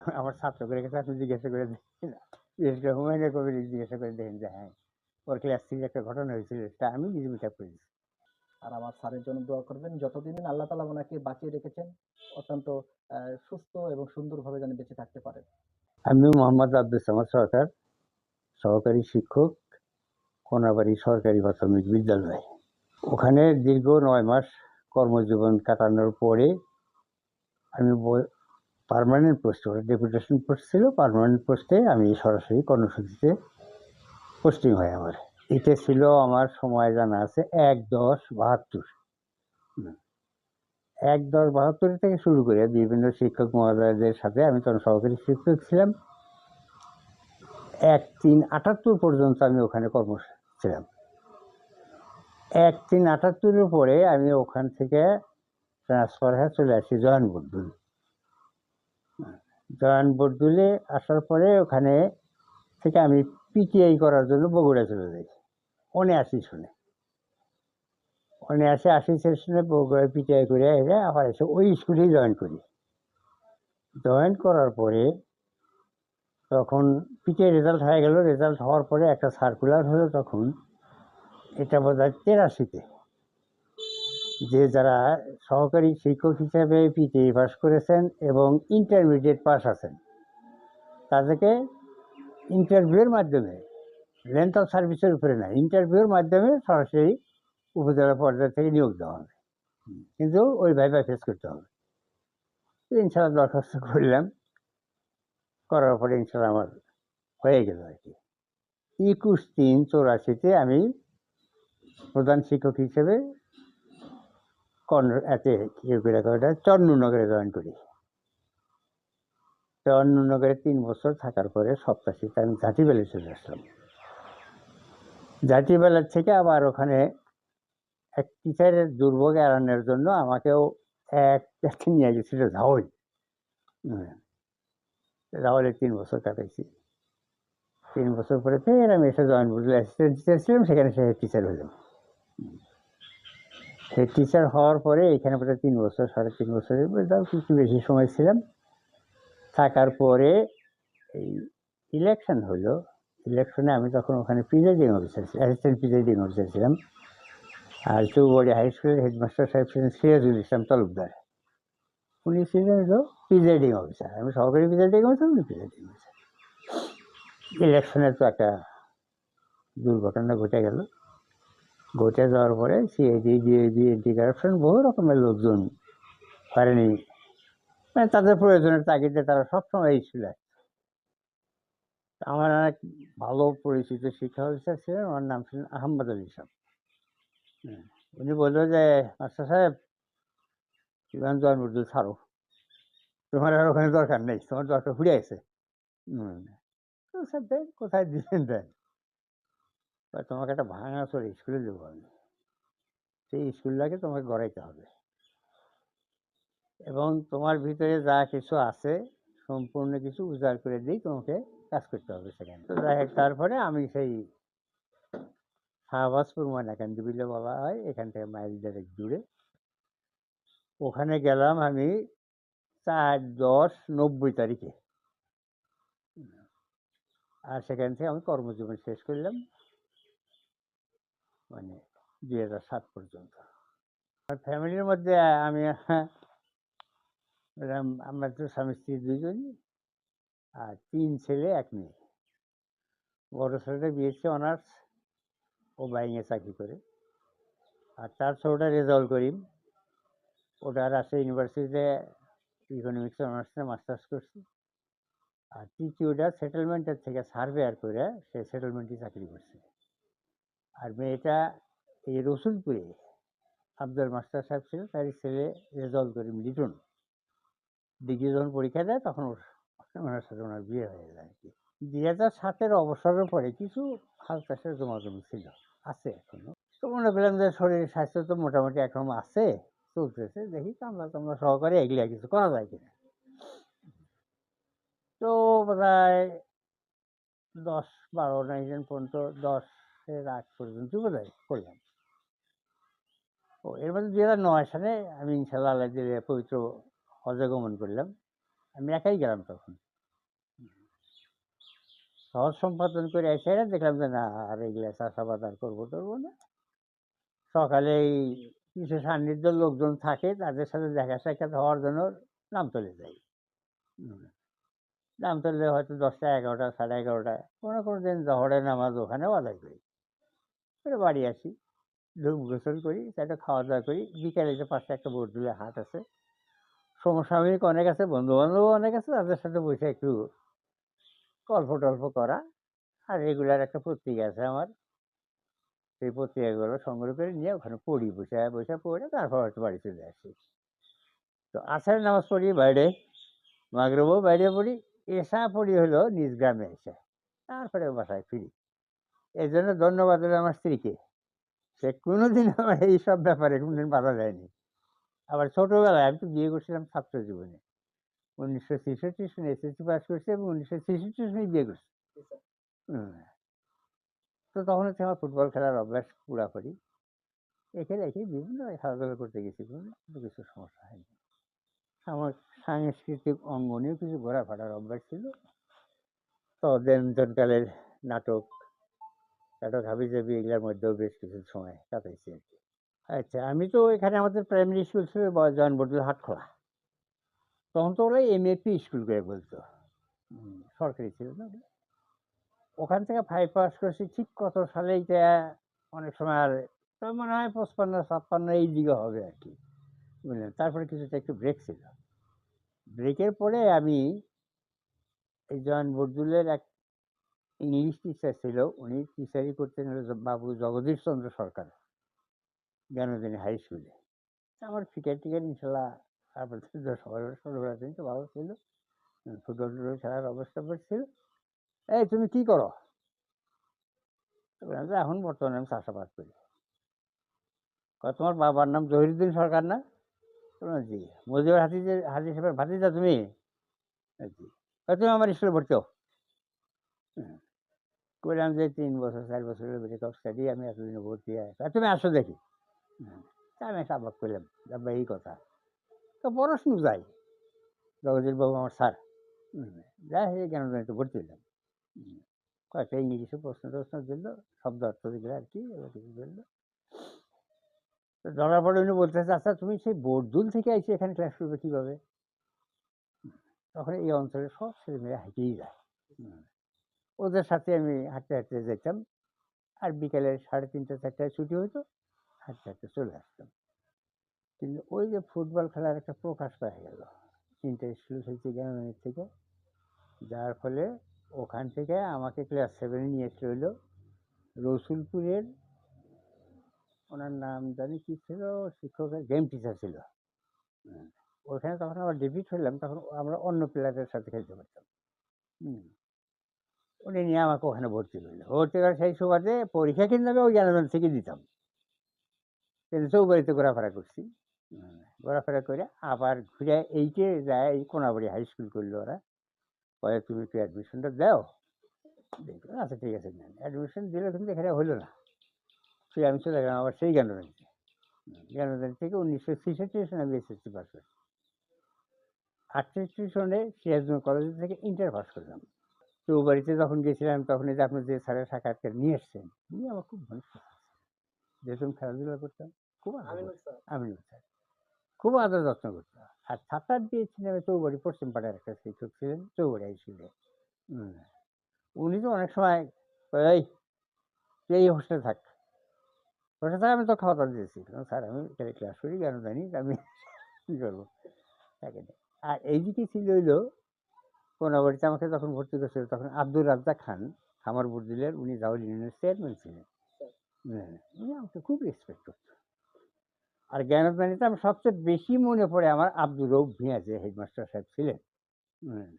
আমার ছাত্রদের কাছে আপনি জিজ্ঞাসা করে দেখি না। বিশেষ করে হুমায়ুনের কবির জিজ্ঞাসা করে দেখেন যে হ্যাঁ ওর ক্লাস থ্রির একটা ঘটনা হয়েছিল সেটা আমি নিজে মিট করে আর আমার স্যারের জন্য দোয়া করবেন যতদিন আল্লাহ তালা ওনাকে বাঁচিয়ে রেখেছেন অত্যন্ত সুস্থ এবং সুন্দরভাবে যেন বেঁচে থাকতে পারেন। আমি মোহাম্মদ আব্দুল সামাদ সরকার সহকারী শিক্ষক কোনাবাড়ি সরকারি প্রাথমিক বিদ্যালয়। ওখানে দীর্ঘ নয় মাস কর্মজীবন কাটানোর পরে আমি পার্মানেন্ট পোস্ট ডেপুটেশন পোস্ট ছিল পার্মানেন্ট পোস্টে আমি সরাসরি কর্মসূচিতে পোস্টিং হয় আমার। এটা ছিল আমার সময় জানা আছে এক দশ বাহাত্তর। এক দশ বাহাত্তর থেকে শুরু করে বিভিন্ন শিক্ষক মহোদয়দের সাথে আমি তখন সহকারী শিক্ষক ছিলাম। এক তিন আটাত্তর পর্যন্ত আমি ওখানে কর্ম ছিলাম এক তিন আটাত্তরের পরে আমি ওখান থেকে ট্রান্সফার হয়ে চলে আসি জয়ান জয়ান বর্দুলে আসার পরে ওখানে থেকে আমি পিটিআই করার জন্য বগুড়া চলে যাই। উনআশি শুনে। উনআশি আশি সেশনে বগুড়া পিটিআই করে এসে আবার এসে ওই স্কুলেই জয়েন করি। জয়েন করার পরে তখন পিটিআই রেজাল্ট হয়ে গেল। রেজাল্ট হওয়ার পরে একটা সার্কুলার হলো তখন। এটা বোধ হয় তেরাশিতে। যে যারা সহকারী শিক্ষক হিসাবে পিটিআই পাস করেছেন এবং ইন্টারমিডিয়েট পাস আছেন, তাদেরকে ইন্টারভিউয়ের মাধ্যমে লেন্থ অফ সার্ভিসের উপরে না ইন্টারভিউর মাধ্যমে সরাসরি উপজেলা পর্যায় থেকে নিয়োগ দেওয়া হবে। কিন্তু ওই ভাইভাই ফেস করতে হবে। ইনশাল্লাহ দরখাস্ত করলাম। করার পরে ইনশাল্লাহ আমার হয়ে গেল আর কি। একুশ তিন চৌরাশিতে আমি প্রধান শিক্ষক হিসেবে কর্ণ, এতে ওটা চন্দ্রনগরে জয়েন করি। চন্দ্রনগরে তিন বছর থাকার পরে সপ্তাশিতে আমি ঝাঁটিবেলে চলে আসলাম। ঝাঁটিবেলার থেকে আবার ওখানে এক টিচারের দুর্ভোগ এড়ানোর জন্য আমাকেও এক নিয়ে গেছিল ঝাউল রাহুলে তিন বছর কাটাইছি। তিন বছর পরে ফের আমি এসে জয়েন করলাম অ্যাসিস্ট্যান্ট টিচার ছিলাম, সেখানে সে টিচার হলাম সে টিচার হওয়ার পরে এখানে প্রায় তিন বছর, সাড়ে তিন বছরের তাও কিছু বেশি সময় ছিলাম। থাকার পরে এই ইলেকশন হলো। ইলেকশনে আমি তখন ওখানে presiding officer assistant presiding officer ছিলাম। আর চৌবাড়ি হাই স্কুলের হেডমাস্টার সাহেব ছিলেন সিরাজুল ইসলাম তালুকদার। উনি ছিলেন হলো প্রিজাইডিং অফিসার আমি সহকারী প্রিজাইডিং অফিসার উনি প্রিজাইডিং অফিসার ইলেকশনে তো একটা দুর্ঘটনা ঘটে গেল। ঘটে যাওয়ার পরে সিআইডি ডিএবি এন্টি কারাপশন বহু রকমের লোকজন পারেনি। মানে তাদের প্রয়োজনের তাগিদে তারা সবসময় এই ছিল। আমার এক ভালো পরিচিত শিক্ষা অফিসার ছিলেন ওনার নাম ছিলেন আহম্মদ আলী সাহেব। হ্যাঁ, উনি বলল যে মাস্টার সাহেব ইমান জন্মদুল ছাড়ো। তোমার আর ওখানে দরকার নেই তোমার দরকার ঘুরে আছে কোথায় দিলেন দেন? বা তোমাকে একটা ভাঙা চলে স্কুলে দেবো আমি। সেই স্কুলটাকে তোমাকে গড়াইতে হবে। এবং তোমার ভিতরে যা কিছু আছে, সম্পূর্ণ কিছু উজাড় করে দিই তোমাকে কাজ করতে হবে সেখানে। তো যাই হোক, তারপরে আমি সেই শাহবাজপুর ময়নাকান্দি বিলে বলা হয়, এখান থেকে মাইল দেড়েক দূরে। ওখানে গেলাম আমি চার দশ নব্বই তারিখে। আর সেখান থেকে আমি কর্মজীবন শেষ করলাম। মানে দুই হাজার সাত পর্যন্ত। আমার ফ্যামিলির মধ্যে আমি আমরা তো স্বামী, স্ত্রী দুজনই আর তিন ছেলে, এক মেয়ে। বড় ছেলেটা বিএসসি অনার্স, ও বাইংয়ে চাকরি করে। আর তার ছোটটা রেজাল্ট করিম। ওটা রাজশাহী ইউনিভার্সিটিতে ইকোনমিক্স অনার্সে মাস্টার্স করছে। আর তৃতীয়টা সেটেলমেন্টের থেকে সার্ভেয়ার করে সে সেটেলমেন্টে চাকরি করছে। আর মেয়েটা এই রসুলপুরে আব্দুল মাস্টার সাহেব ছিল, তার ছেলে রেজাল্ট করিম লিটন। ডিগ্রি যখন পরীক্ষা দেয়, তখন ওনার সাথে ওনার বিয়ে হয়ে যায় আর কি। দুই হাজার সাতের অবসরের পরে কিছু হাল চাষের জমাজমি ছিল, আছে এখনও। তো মনে করলাম যে শরীর স্বাস্থ্য তো মোটামুটি এখন আছে, চলতেছে, দেখি কামলা টামলা সহকারে এগুলো কিছু করা যায় কিনা। তো বোধ হয় দশ বারো নাইন পর্যন্ত দশের আগ পর্যন্ত বোধ হয় করলাম। ও, এর মধ্যে দুই হাজার নয় সালে আমি ইনশাল্লাহ আল্লাহ পবিত্র হজে গমন করলাম। আমি একাই গেলাম তখন। সহজ সম্পাদন করে এসে দেখলাম যে, না, আর এগুলা চাষাবাদ আর করব করব না। সকালে কিছু সান্নিধ্য লোকজন থাকে, তাদের সাথে দেখা সাক্ষাৎ হওয়ার জন্য নাম নামতলে যাই। নামতলে হয়তো দশটা এগারোটা, সাড়ে এগারোটা, কোনো কোনো দিন জহরের নামাজ ওখানেও আদায় করি। করে বাড়ি আসি। ধূপ গোসল করি একটা খাওয়া দাওয়া করি। বিকালে যে পাশে একটা বর্দুলে হাট আছে, সমসাময়িক অনেক আছে বন্ধু বান্ধব অনেক আছে, তাদের সাথে বসে একটু গল্প টল্প করা। আর রেগুলার একটা পত্রিকা আছে আমার। সেই পত্রিকাগুলো সংগ্রহ করে নিয়ে ওখানে পড়ি, বসে বসে পড়ে, তারপর হয়তো বাড়ি চলে আসি। তো আসার নামাজ পড়ি বাইরে, মাগরবও বাইরে পড়ি, এসা পড়ি হলো নিজ গ্রামে এসে। তারপরে বাসায় ফিরি। এই জন্য ধন্যবাদ হলো আমার স্ত্রীকে। সে কোনোদিন আমার এই সব ব্যাপারে কোনোদিন বাধা দেয়নি। আবার ছোটোবেলায় আমি তো বিয়ে করছিলাম ছাত্র জীবনে। উনিশশো ছেষট্টি সনে এসএসসি পাস করছি এবং উনিশশো ছেষট্টি সনে বিয়ে করছি। তো তখন হচ্ছে আমার ফুটবল খেলার অভ্যাস পুরাপুরি। একে রেখে বিভিন্ন খেলাধুলা করতে গেছি কোনো কিছু সমস্যা হয়নি। আমার সাংস্কৃতিক অঙ্গনেও কিছু ঘোরাফেরার অভ্যাস ছিল। তো দেনজনকালের নাটক নাটক হাবি জাবি এগুলোর মধ্যেও বেশ কিছু সময় কাটাইছি আর কি। আচ্ছা আমি তো এখানে আমাদের প্রাইমারি স্কুল ছিল জয়েন বর্দুল হাটখোলা তখন তো ওরা এমএপি স্কুল করে বলতো। সরকারি ছিল না ওখান থেকে ফাইভ পাস করেছি, ঠিক কত সালে এটা অনেক সময় আর তো মনে হয় পঁচপান্ন, ছাপ্পান্ন এই দিকে হবে আর কি। বুঝলেন? তারপরে কিছুটা একটু ব্রেক ছিল। ব্রেকের পরে আমি এই জয়েন বর্দুলের এক ইংলিশ টিচার ছিল উনি টিচারই করতেন হলো বাবু জগদীশ চন্দ্র সরকার জ্ঞানদিনী হাই স্কুলে। আমার ক্রিকেট টিকেট ইনশাল্লাহ ছোটবেলা থেকে তো ভালো ছিল ফুটবল টুটবল খেলার অবস্থা ছিল। এই তুমি কি করো? এখন বর্তমানে আমি চাষাবাদ করি। তোমার বাবার নাম জহিরুদ্দিন সরকার না? জি। মজিবর হাতিজের হাজি সাহেবের ভাতিজা তুমি? "হ্যাঁ, জি। তুমি আমার স্কুলে ভর্তি হও। করলাম যে তিন বছর, চার বছরের ব্রেক অফ স্টাডি আমি এতদিন ভর্তি হয় তুমি আসো দেখি হুম। তা আমি একটা আবাদ করলাম আব্বা এই কথা তো পড়াশুনো যাই জগদীর বাবু আমার স্যার যাই হয়ে কেন তো ভর্তি হলাম। কয়েকটা ইংলিশে প্রশ্ন টশ্ন দিল, শব্দ অর্থ দিল আর কি, এবার কিছু বলল তো ধরার পরে উনি বলতেছে আচ্ছা তুমি সেই বর্দুল থেকে এসে এখানে ক্লাস করবে কীভাবে তখন এই অঞ্চলের সব ছেলেমেয়েরা হেঁটেই যায়। ওদের সাথে আমি হাঁটতে হাঁটতে যেতাম। আর বিকেলে সাড়ে তিনটে, চারটায় ছুটি হতো, হাঁটতে হাঁটতে চলে আসতাম। কিন্তু ওই যে ফুটবল খেলার একটা প্রকাশ পাওয়া গেল তিনটে স্কুল খেলছি গ্রামের থেকে। যার ফলে ওখান থেকে আমাকে ক্লাস সেভেনে নিয়ে হলো রসুলপুরের, ওনার নাম জানি কি ছিল, শিক্ষকের গেম টিচার ছিল। ওখানে তখন আবার ডেবিট হলাম তখন আমরা অন্য প্লেয়ারের সাথে খেলতে পারতাম। হুম। উনি নিয়ে আমাকে ওখানে ভর্তি করল। ভর্তি করে সেই সুবাদে পরীক্ষা কিন্তু আমি ওই জ্ঞানদান থেকে দিতাম। কিন্তু চৌবাড়িতে ঘোরাফেরা করছি। ঘোরাফেরা করে আবার ঘুরে এইটে যায়, এই কোনাবাড়ি হাই স্কুল করল ওরা। পরে তুমি একটু অ্যাডমিশনটা দাও। আচ্ছা ঠিক আছে অ্যাডমিশন দিলে কিন্তু এখানে হলো না। সে আমি চলে গেলাম আবার সেই জ্ঞানদানিতে জ্ঞানদানি থেকে উনিশশো ছেষট্টি সনে আমি এসএসসি পাস করি। আটষট্টি সনে সিরাজগঞ্জ কলেজ থেকে ইন্টার পাস করলাম। চৌবাড়িতে যখন গেছিলাম তখন এই যে আপনি যে স্যারের সাক্ষাৎকার নিয়ে এসছেন উনি আমার খুব। যেহেতু আমি খেলাধুলা করতাম খুব। আমিনুল স্যার খুব আদর যত্ন করতাম আর ছাত্রার দিয়েছিলেন চৌবাড়ি পশ্চিম পাড়ার একটা শিক্ষক ছিলেন চৌবাড়ি হাই স্কুলে উনি তো অনেক সময় এই এই হোস্টেলে থাক হোস্টেলে থাক আমি তো খাওয়া দাওয়া দিয়েছি স্যার আমি ক্লাস করি কেন জানি আমি কী করব। আর এইদিকে ছিল হইল কোনাবাড়িতে আমাকে যখন ভর্তি করছিল তখন আব্দুর রাজ্জাক খান আমার বুদ্দিলের উনি জাউল ইউনিয়নের চেয়ারম্যান ছিলেন। হ্যাঁ, উনি আমাকে খুব রেসপেক্ট করতো আর জ্ঞানদানিতে আমার সবচেয়ে বেশি মনে পড়ে আমার আব্দুর রৌফ ভিয়া যে হেডমাস্টার সাহেব ছিলেন। হ্যাঁ।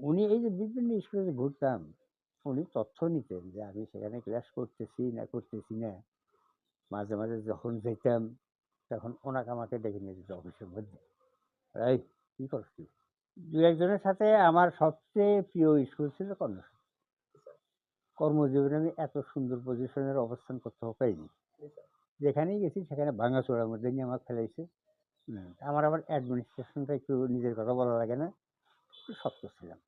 উনি এই যে বিভিন্ন স্কুলে ঘুরতাম উনি তথ্য নিতেন যে আমি সেখানে ক্লাস করতেছি না করতেছি না। মাঝে মাঝে যখন যেতাম তখন ওনাকে আমাকে ডেকে নিয়ে যেত অফিসের মধ্যে। এই কী করছ দু একজনের সাথে আমার সবচেয়ে প্রিয় স্কুল ছিল কর্ণসূত্র কর্মজীবনে আমি এত সুন্দর পজিশনের অবস্থান করতে পাইনি যেখানেই গেছি সেখানে ভাঙাচোড়ার মধ্যে নিয়ে আমার ফেলাইছে হুম, আমার আবার অ্যাডমিনিস্ট্রেশনটা একটু নিজের কথা বলা লাগে না শক্ত ছিলাম।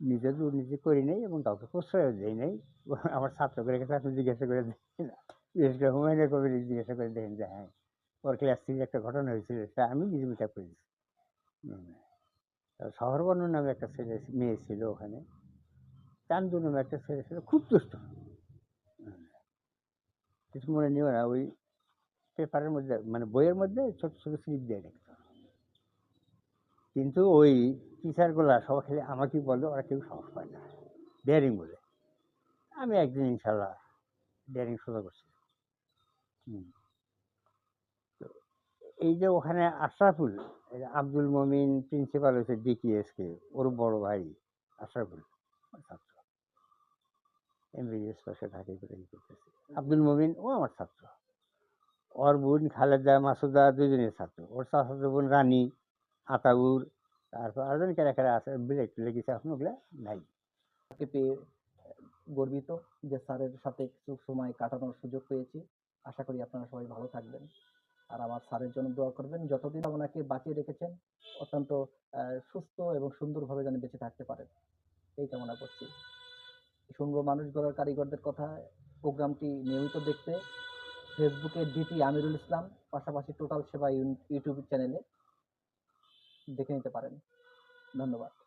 নিজে দুর্নীতি করি নাই এবং কাউকে প্রশ্রয় দেই নাই আমার ছাত্রদের কাছে আপনি জিজ্ঞাসা করে দেখি না বিশেষ করে হুমায়ুনের জিজ্ঞাসা করে দেখেন যে হ্যাঁ ওর ক্লাস থেকে একটা ঘটনা হয়েছিল সেটা আমি নিজে মিটা করেছি হুম। তো শহরবর্ণ নামে একটা ছেলে মেয়ে ছিল ওখানে। চান্দু নামে একটা ছেলে ছিল, খুব দুষ্ট। কিছু মনে নিও না, ওই পেপারের মধ্যে মানে বইয়ের মধ্যে ছোট ছোট স্লিপ দিয়ে রাখতো কিন্তু ওই টিচারগুলা সবাই খালি আমাকেই বলে ওরা কেউ সাহস পায় না। ডেয়ারিং বলে। আমি একদিন ইনশাল্লাহ ডেয়ারিং সোজা করছি। এই যে ওখানে আশরাফুল আব্দুল মমিন প্রিন্সিপাল হয়েছে ডিকিএসকে ওর বড় ভাই আশরাফুল ছাত্র। এমবিবিএস পাশে ঢাকায় আব্দুল মমিন, ও আমার ছাত্র। ওর বোন খালেদা মাসুদা দুজনের ছাত্র। ওর চাচাতো বোন রানী, আতাউর, তারপর আরও কারা কারা আছে ব্রেক লেগেছে এখন ওগুলা নাই। পেয়ে গর্বিত যে স্যারের সাথে কিছু সময় কাটানোর সুযোগ পেয়েছি। আশা করি আপনারা সবাই ভালো থাকবেন। আর আমার স্যারের জন্য দোয়া করবেন, যতদিন ওনাকে বাঁচিয়ে রেখেছেন, অত্যন্ত সুস্থ এবং সুন্দরভাবে যেন বেঁচে থাকতে পারেন। এই কামনা করছি। শুনব মানুষ গড়ার কারিগরদের কথা, প্রোগ্রামটি নিয়মিত দেখতে। ফেসবুকে ডিটি আমিরুল ইসলাম, পাশাপাশি টোটাল সেবা ইউ- ইউটিউব চ্যানেলে দেখে নিতে পারেন। ধন্যবাদ।